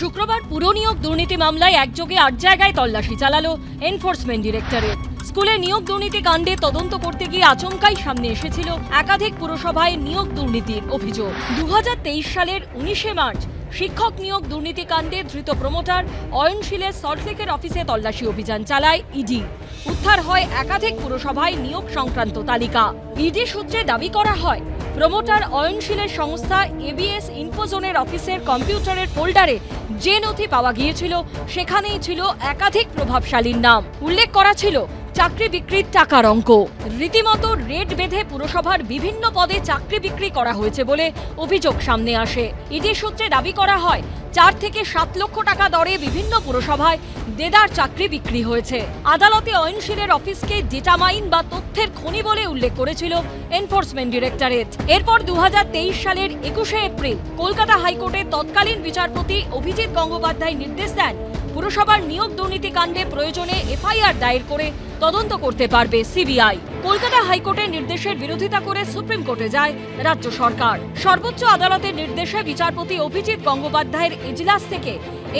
শুক্রবার পুরনিয়োগ দুর্নীতি মামলায় একযোগে আট জায়গায় তল্লাশি চালালো এনফোর্সমেন্ট ডিরেক্টরেট। স্কুলে নিয়োগ দুর্নীতি কাণ্ডে তদন্ত করতে গিয়ে আচমকাই সামনে এসেছিল একাধিক পুরসভায় নিয়োগ দুর্নীতির অভিযোগ। দু হাজার তেইশ সালের উনিশে মার্চ, শিক্ষক নিয়োগ দুর্নীতি কাণ্ডে ধৃত প্রমোটার অয়নশীলের সল্টলেকের অফিসে তল্লাশি অভিযান চালায় ইডি। উদ্ধার হয় একাধিক পুরসভায় নিয়োগ সংক্রান্ত তালিকা। ইডি সূত্রে দাবি করা হয় প্রমোটার অয়নশীলের সংস্থা এবিএস ইনফোজোনের অফিসের কম্পিউটারের ফোল্ডারে যে নথি পাওয়া গিয়েছিল, সেখানেই ছিল একাধিক প্রভাবশালীর নাম। উল্লেখ করা ছিল চাকরি বিক্রির টাকার অঙ্ক। রীতিমতো রেট বেঁধে পুরসভার বিভিন্ন পদে চাকরি বিক্রি করা হয়েছে বলে অভিযোগ সামনে আসে। ইডি সূত্রে দাবি করা হয়, চার থেকে সাত লক্ষ টাকা দরে বিভিন্ন পুরসভায় দেদার চাকরি বিক্রি হয়েছে। আদালতে অয়নশীলের অফিসকে ডেটা মাইন বা তথ্যের খনি বলে উল্লেখ করেছিল এনফোর্সমেন্ট ডিরেক্টরেট। এরপর দু হাজার তেইশ সালের একুশে এপ্রিল কলকাতা হাইকোর্টের তৎকালীন বিচারপতি অভিজিৎ গঙ্গোপাধ্যায় নির্দেশ দেন, পুরসভার নিয়োগ দুর্নীতি কাণ্ডে প্রয়োজনে এফআইআর দায়ের করে তদন্ত করতে পারবে সিবিআই। কলকাতা হাইকোর্টের নির্দেশের বিরোধিতা করে সুপ্রিম কোর্টে যায় রাজ্য সরকার। সর্বোচ্চ আদালতের নির্দেশে বিচারপতি অভিজিৎ গঙ্গোপাধ্যায়ের এজলাস থেকে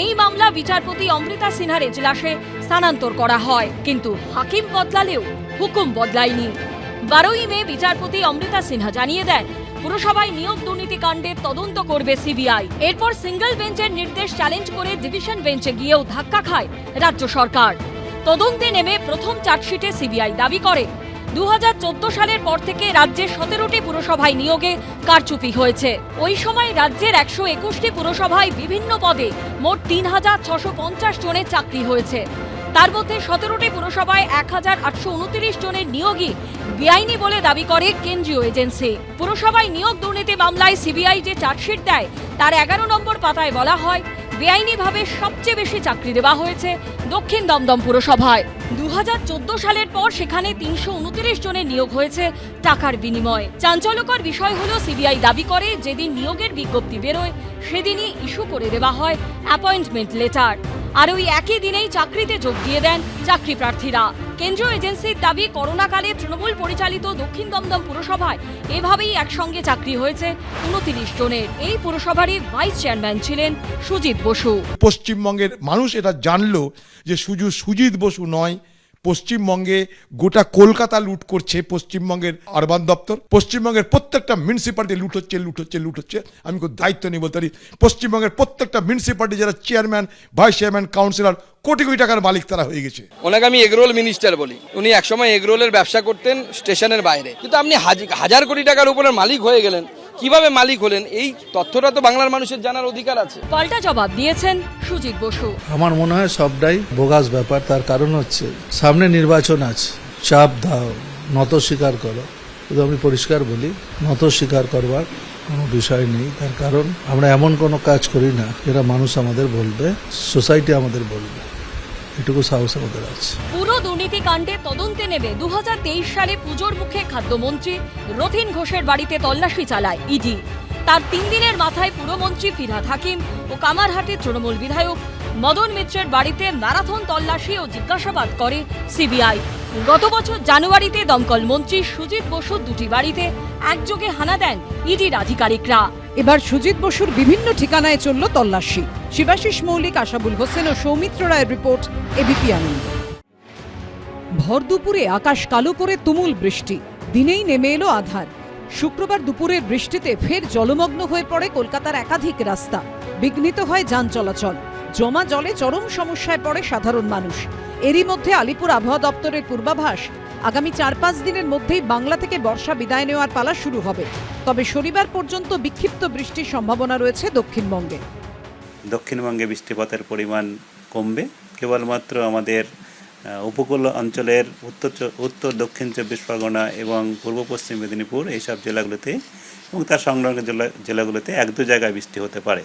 এই মামলা বিচারপতি অমৃতা সিনহার এজলাসে স্থানান্তর করা হয়। কিন্তু হাকিম বদলালেও হুকুম বদলায়নি। বারোই মে বিচারপতি অমৃতা সিনহা জানিয়ে দেন, পুরসভায় নিয়োগ দুর্নীতি কাণ্ডের তদন্ত করবে সিবিআই। এরপর সিঙ্গল বেঞ্চের নির্দেশ চ্যালেঞ্জ করে ডিভিশন বেঞ্চে গিয়েও ধাক্কা খায় রাজ্য সরকার। তদন্তে নেমে প্রথম চার্জশিটে সিবিআই দাবি করে। দুহাজার চোদ্দ সালের পর থেকে রাজ্যের সতেরোটি পুরসভায় নিয়োগে কারচুপি হয়েছে। ওই সময় রাজ্যের একশো একুশটি পুরসভায় বিভিন্ন পদে মোট তিন হাজার ছশো পঞ্চাশ জনের চাকরি হয়েছে। তার মধ্যে সতেরোটি পুরসভায় এক হাজার আটশো উনত্রিশ জনের নিয়োগই বেআইনি বলে দাবি করে কেন্দ্রীয় এজেন্সি। পুরসভায় নিয়োগ দুর্নীতি মামলায় সিবিআই যে চার্জশিট দেয়, তার এগারো নম্বর পাতায় বলা হয় বেআইনিভাবে সবচেয়ে বেশি চাকরি দেওয়া হয়েছে দক্ষিণ দমদম পুরসভায়। দুহাজার চোদ্দ সালের পর সেখানে তিনশো উনত্রিশ জনের নিয়োগ হয়েছে টাকার বিনিময়ে। চাঞ্চল্যকর বিষয় হলো সিবিআই দাবি করে, যেদিন নিয়োগের বিজ্ঞপ্তি বেরোয়, সেদিনই ইস্যু করে দেওয়া হয় অ্যাপয়েন্টমেন্ট লেটার। আর ওই একই দিনেই চাকরিতে যোগ দিয়ে দেন চাকরি প্রার্থীরা। কেন্দ্রীয় এজেন্সির দাবি, করোনাকালে তৃণমূল পরিচালিত দক্ষিণ দমদম পুরসভায় এভাবেই একসঙ্গে চাকরি হয়েছে উনতিরিশ জনের। এই পুরসভারই ভাইস চেয়ারম্যান ছিলেন সুজিত বসু। পশ্চিমবঙ্গের মানুষ এটা জানলো যে শুধু সুজিত বসু নয় পশ্চিমবঙ্গে গোটা কলকাতা লুট করছে পশ্চিমবঙ্গের আরবান দপ্তর। পশ্চিমবঙ্গের প্রত্যেকটা মিউনিসিপালিটি লুট হচ্ছে লুট হচ্ছে লুট হচ্ছে। আমি খুব দায়িত্ব নিয়ে বলতে পারি। পশ্চিমবঙ্গের প্রত্যেকটা মিউনিসিপালিটি যারা chairman vice chairman councillor crore crore টাকার মালিক তারা হয়ে গেছে। ওনাকে আমি এগরোল মিনিস্টার বলি। উনি একসময় এগরোলের ব্যবসা করতেন স্টেশনের বাইরে। কিন্তু আপনি হাজ- হাজার কোটি টাকার উপরে মালিক হয়ে গেলেন। কীভাবে মালিক হলেন? এই তথ্যটা তো বাংলার মানুষের জানার অধিকার আছে। পাল্টা জবাব দিয়েছেন সুজিত বসু। আমার মনে হয় সবটাই বোগাস ব্যাপার তার কারণ হচ্ছে সামনে নির্বাচন আছে চাপ দাও নত স্বীকার করো। কিন্তু আমি পরিষ্কার বলি নত স্বীকার করবার কোনো বিষয় নেই তার কারণ আমরা এমন কোনো কাজ করি না যেটা মানুষ আমাদের বলবে সোসাইটি আমাদের বলবে। এটুকু সাহস আমাদের আছে। পুরো দুর্নীতি কাণ্ডে তদন্তে নেবে দুহাজার তেইশ সালে পুজোর মুখে খাদ্যমন্ত্রী রথিন ঘোষের বাড়িতে তল্লাশি চালায় ইডি। তার তিন দিনের মাথায় পুরমন্ত্রী ফিরহাদ হাকিম ও কামারহাটের তৃণমূল বিধায়ক মদন মিত্রের বাড়িতে ম্যারাথন তল্লাশি ও জিজ্ঞাসাবাদ করে সিবিআই। গত বছর জানুয়ারিতে দমকল মন্ত্রী সুজিত বসুর দুটি বাড়িতে একযোগে হানা দেন ইডির আধিকারিকরা। এবার সুজিত বসুর বিভিন্ন ঠিকানায় চলল তল্লাশি। শিবাশিস মৌলিক, আশাবুল হোসেন ও সৌমিত্র রায়ের রিপোর্ট এবিপি আনন্দ। ভর দুপুরে আকাশ কালো করে তুমুল বৃষ্টি, দিনেই নেমে এলো আধার। শুক্রবার দুপুরের বৃষ্টিতে ফের জলমগ্ন হয়ে পড়ে কলকাতার একাধিক রাস্তা। বিঘ্নিত হয় যান চলাচল, জমা জলে চরম সমস্যায় পড়ে সাধারণ মানুষ। এরই মধ্যে আলিপুর আবহাওয়া দপ্তরের পূর্বাভাস আগামী চার পাঁচ দিনের মধ্যেই বাংলা থেকে বর্ষা বিদায় নেওয়ার পালা শুরু হবে। তবে শনিবার পর্যন্ত বিক্ষিপ্ত বৃষ্টির সম্ভাবনা রয়েছে দক্ষিণবঙ্গে। দক্ষিণবঙ্গে বৃষ্টিপাতের পরিমাণ কমবে। কেবলমাত্র আমাদের উপকূল অঞ্চলের উত্তর উত্তর, দক্ষিণ চব্বিশ পরগনা এবং পূর্ব পশ্চিম মেদিনীপুর, এইসব জেলাগুলোতে এবং তার সংলগ্ন জেলা, জেলাগুলোতে এক দু জায়গায় বৃষ্টি হতে পারে।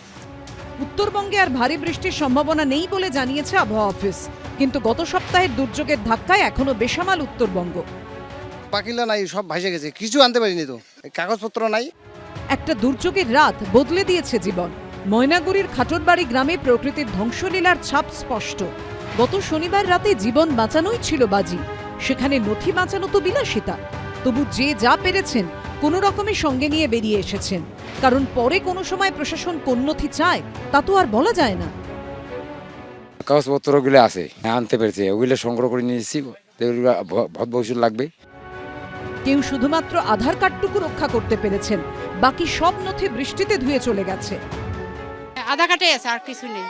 উত্তরবঙ্গে আর ভারী বৃষ্টির সম্ভাবনা নেই বলে জানিয়েছে আবহাওয়া অফিস। কিন্তু গত সপ্তাহের দুর্যোগের ধাক্কায় এখনও বেসামাল উত্তরবঙ্গ। পাখিলা নাই সব ভাসে গেছে কিছু আনতে পারিনি তো কাগজপত্র নাই। একটা দুর্যোগের রাত বদলে দিয়েছে জীবন। ময়নাগুড়ির খাটরবাড়ি গ্রামে প্রকৃতির ধ্বংসলীলার ছাপ স্পষ্ট। গত শনিবার রাতে জীবন বাঁচানোই ছিল বাজি। সেখানে নথি বাঁচানো তো বিলাসিতা। তবু যে যা পেরেছেন কোনো রকমের সঙ্গে নিয়ে বেরিয়ে এসেছেন। কারণ পরে কোনো সময় প্রশাসন কোন নথি চায় তা তো আর বলা যায় না। কাগজপত্রগুলো আছে হ্যাঁ, আনতে পেরেছে। ওগুলো সংগ্রহ করে নিয়ে এসেছি। ভদ ভবিষ্যৎ লাগবে। কেউ শুধুমাত্র আধার কার্ডটুকু রক্ষা করতে পেরেছেন। বাকি সব নথি বৃষ্টিতে ধুয়ে চলে গেছে। আধার কার্ডে আছে আর কিছু নেই।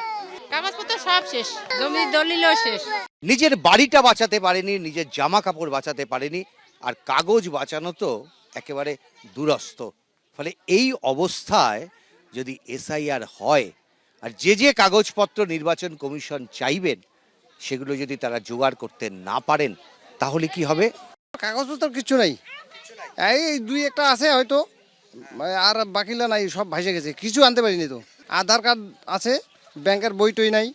কাগজপত্র সব শেষ। জমির দলিলও শেষ। নিজের বাড়িটা বাঁচাতে পারেনি নিজের জামা কাপড় বাঁচাতে পারেনি আর কাগজ বাঁচানো তো একেবারে দুরস্ত। ফলে এই অবস্থায় যদি এসআইআর হয়, আর যে যে কাগজপত্র নির্বাচন কমিশন চাইবেন, সেগুলো যদি তারা জোগাড় করতে না পারেন, তাহলে কি হবে? কাগজপত্র কিচ্ছু নাই। এই দুই একটা আছে হয়তো আর বাকিলা নাই, সব ভাসে গেছে। কিছু আনতে পারিনি তো। আধার কার্ড আছে, ব্যাংকের বই টই নাই,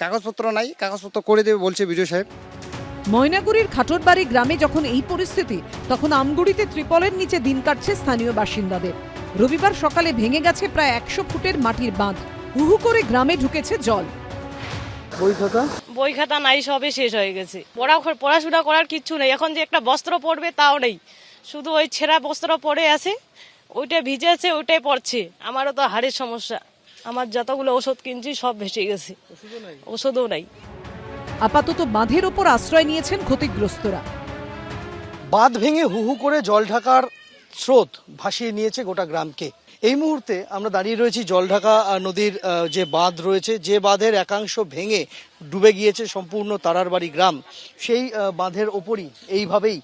কাগজপত্র নাই, কাগজপত্র করে দেবে বলছে বিডিও সাহেব। ময়নাগুড়ির খাটরবাড়ি গ্রামে যখন এই পরিস্থিতি তখন আমগুড়িতে ত্রিপলের নিচে দিন কাটছে স্থানীয় বাসিন্দাদের। রবিবার সকালে ভেঙে গেছে প্রায় একশো ফুটের মাটির বাঁধ। হুহু করে গ্রামে ঢুকেছে জল। বই খাতা? নাই সবই শেষ হয়ে গেছে। পড়া পড়াশোনা করার কিচ্ছু নেই। এখন যে একটা বস্ত্র পরবে তাও নেই। শুধু ওই ছেঁড়া বস্ত্র পরে আছে ওইটা ভিজেছে ওইটাই পড়ছে। আমারও তো হাড়ের সমস্যা। আমার যতগুলো ওষুধ কিনছি সব ভেসে গেছে। ওষুধও নাই। আপাতত বাঁধের ওপর আশ্রয় নিয়েছেন ক্ষতিগ্রস্তরা। বাঁধ ভেঙে হুহু করে জল ঢাকার স্রোত ভাসিয়ে নিয়েছে গোটা গ্রামকে। এই মুহূর্তে আমরা দাঁড়িয়ে রয়েছি জলঢাকা নদীর যে বাঁধ রয়েছে যে বাঁধের একাংশ ভেঙে ডুবে গিয়েছে সম্পূর্ণ তারারবাড়ি গ্রাম। সেই বাঁধের ওপরই এইভাবেই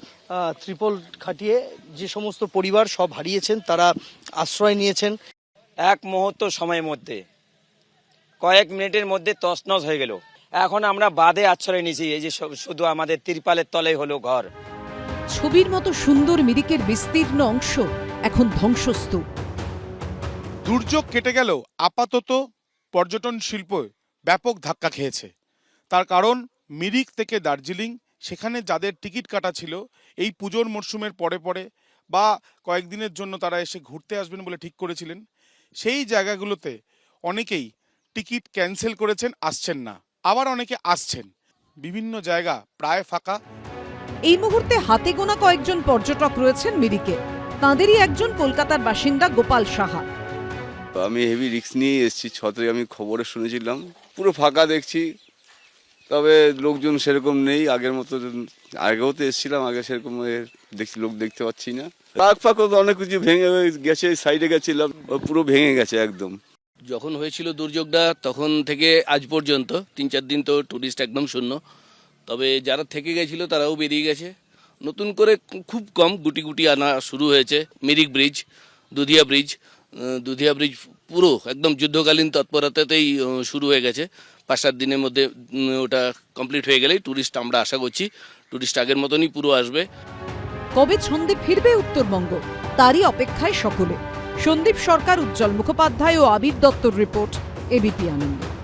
ত্রিপল খাটিয়ে যে সমস্ত পরিবার সব হারিয়েছেন তারা আশ্রয় নিয়েছেন। এক মুহূর্ত সময়ের মধ্যে কয়েক মিনিটের মধ্যে তছনছ হয়ে গেল। এখন আমরা বাদে আশ্রয় নিয়েছি এই যে শুধু আমাদের তিরপালের তলে হলো ঘর। ছবির মতো সুন্দর মিরিকের বিস্তীর্ণ অংশ এখন ধ্বংসস্তূপ। দুর্যোগ কেটে গেলেও আপাতত পর্যটন শিল্প ব্যাপক ধাক্কা খেয়েছে। তার কারণ মিরিক থেকে দার্জিলিং সেখানে যাদের টিকিট কাটা ছিল এই পুজোর মরশুমের পরে পরে বা কয়েকদিনের জন্য তারা এসে ঘুরতে আসবেন বলে ঠিক করেছিলেন সেই জায়গাগুলোতে অনেকেই টিকিট ক্যান্সেল করেছেন আসছেন না। আবার অনেকে আসছেন। বিভিন্ন জায়গা প্রায় ফাঁকা। এই মুহূর্তে হাতে গোনা কয়েকজন পর্যটক রয়েছেন মিরিকে। তাঁদেরই একজন কলকাতার বাসিন্দা গোপাল সাহা। আমি হেভি রিস্ক নিয়ে এসেছি ছত্রে আমি খবরে শুনেছিলাম। পুরো ফাঁকা দেখছি। তবে লোকজন সেরকম নেই। আগের মতো আগেও তো এসেছিলাম আগে সেরকম দেখছি লোক দেখতে পাচ্ছি না। পাক ফাঁক অনেক কিছু ভেঙে গেছে সাইডে গেছিলাম পুরো ভেঙে গেছে একদম। যখন হয়েছিল দুর্যোগটা, তখন থেকে আজ পর্যন্ত, তিন চার দিন তো টুরিস্ট একদম শূন্য। তবে যারা থেকে গেছিল, তারাও বেরিয়ে গেছে। নতুন করে খুব কম গুটি গুটি আনা শুরু হয়েছে, Mirik bridge, Dudhia bridge Dudhia bridge পুরো একদম যুদ্ধকালীন তৎপরতাতেই শুরু হয়ে গেছে। পাঁচ সাত দিনের মধ্যে ওটা কমপ্লিট হয়ে গেলেই টুরিস্ট আমরা আশা করছি টুরিস্ট আগের মতনই পুরো আসবে। কবে ছন্দে ফিরবে উত্তরবঙ্গ? তারই অপেক্ষায় সকলে। সন্দীপ সরকার উজ্জ্বল মুখোপাধ্যায় ও আবির দত্তর রিপোর্ট এবিপি আনন্দ।